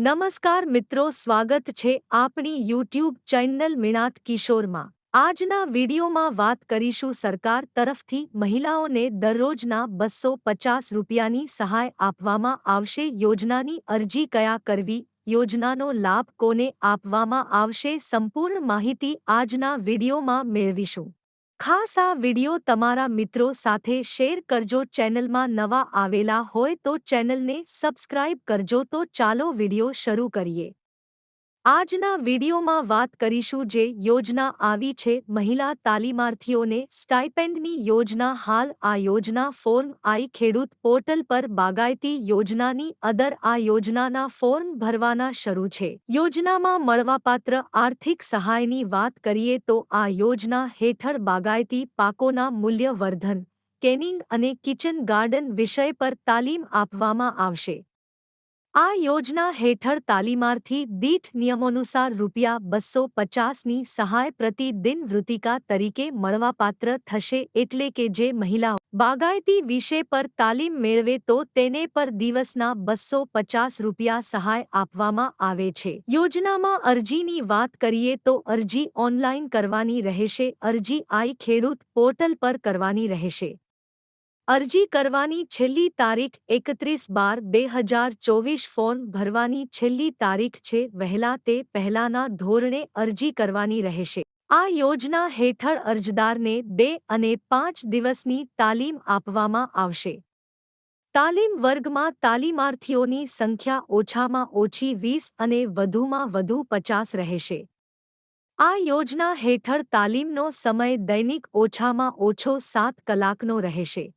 નમસ્કાર મિત્રો, સ્વાગત છે આપણી યુટ્યુબ ચેનલ મિણાત કિશોરમાં. આજના વિડીયોમાં વાત કરીશું સરકાર તરફથી મહિલાઓને દરરોજના બસો પચાસ રૂપિયાની સહાય આપવામાં આવશે. યોજનાની અરજી કયા કરવી? યોજનાનો લાભ કોને આપવામાં આવશે? સંપૂર્ણ માહિતી આજના વિડીયોમાં મેળવીશું. ખાસ આ વિડિયો તમારા મિત્રો સાથે શેર કરજો. ચેનલમાં નવા આવેલા હોય તો ચેનલને સબસ્ક્રાઇબ કરજો. તો ચાલો વિડિયો શરૂ કરીએ. આજના વિડીયોમાં વાત કરીશું જે યોજના આવી છે મહિલા તાલીમાર્થીઓને સ્ટાઇપેન્ડની યોજના હાલ આ યોજના ફોર્મ આઈ ખેડૂત પોર્ટલ પર બાગાયતી યોજનાની અદર આ યોજનાના ફોર્મ ભરવાના શરૂ છે. યોજનામાં મળવાપાત્ર આર્થિક સહાયની વાત કરીએ તો આ યોજના હેઠળ બાગાયતી પાકોના મૂલ્યવર્ધન, કેનિંગ અને કિચન ગાર્ડન વિષય પર તાલીમ આપવામાં આવશે. આ યોજના હેઠળ તાલીમાર્થી દીઠ નિયમોનુસાર રૂપિયા બસો પચાસની સહાય પ્રતિદિન વૃત્તિકા તરીકે મળવાપાત્ર થશે એટલે કે જે મહિલાઓ બાગાયતી વિષય પર તાલીમ મેળવે તો તેને પર દિવસના બસો પચાસ રૂપિયા સહાય આપવામાં આવે છે. યોજનામાં અરજીની વાત કરીએ તો અરજી ઓનલાઈન કરવાની રહેશે, અરજી આઈ ખેડૂત પોર્ટલ પર કરવાની રહેશે. અરજી કરવાની છેલ્લી તારીખ એકત્રીસ બાર બે હજાર ચોવીસ ફોર્મ ભરવાની છેલ્લી તારીખ છે વહેલા તે પહેલાના ધોરણે અરજી કરવાની રહેશે. આ યોજના હેઠળ અરજદારને બે અને પાંચ દિવસની તાલીમ આપવામાં આવશે. તાલીમ વર્ગમાં તાલીમાર્થીઓની સંખ્યા ઓછામાં ઓછી વીસ અને વધુમાં વધુ પચાસ રહેશે. આ યોજના હેઠળ તાલીમનો સમય દૈનિક ઓછામાં ઓછો સાત કલાકનો રહેશે.